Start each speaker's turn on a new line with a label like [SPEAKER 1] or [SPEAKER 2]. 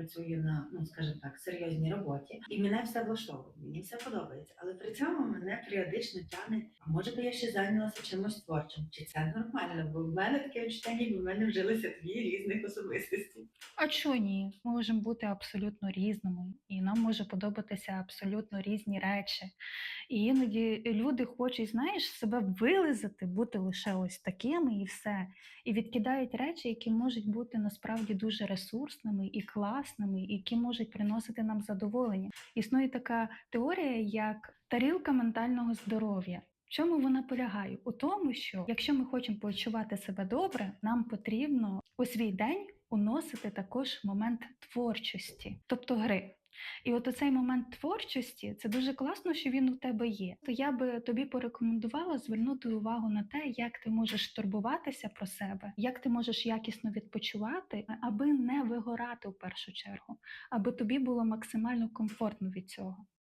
[SPEAKER 1] працюю на, ну скажімо так, серйозній роботі, і мене все влаштовує, мені все подобається. Але при цьому мене періодично тягне, а може би я ще зайнялася чимось творчим, чи це нормально? Бо в мене таке відчуття, ніби в мене вжилися дві різних особистості.
[SPEAKER 2] А чого ні? Ми можемо бути абсолютно різними, і нам може подобатися абсолютно різні речі. І іноді люди хочуть, знаєш, себе вилизати, бути лише ось такими і все. І відкидають речі, які можуть бути насправді дуже ресурсними і класними, і які можуть приносити нам задоволення. Існує така теорія, як тарілка ментального здоров'я. В чому вона полягає? У тому, що якщо ми хочемо почувати себе добре, нам потрібно у свій день уносити також момент творчості, тобто гри. І от цей момент творчості це дуже класно, що він у тебе є. То я би тобі порекомендувала звернути увагу на те, як ти можеш турбуватися про себе, як ти можеш якісно відпочивати, аби не вигорати в першу чергу, аби тобі було максимально комфортно від цього.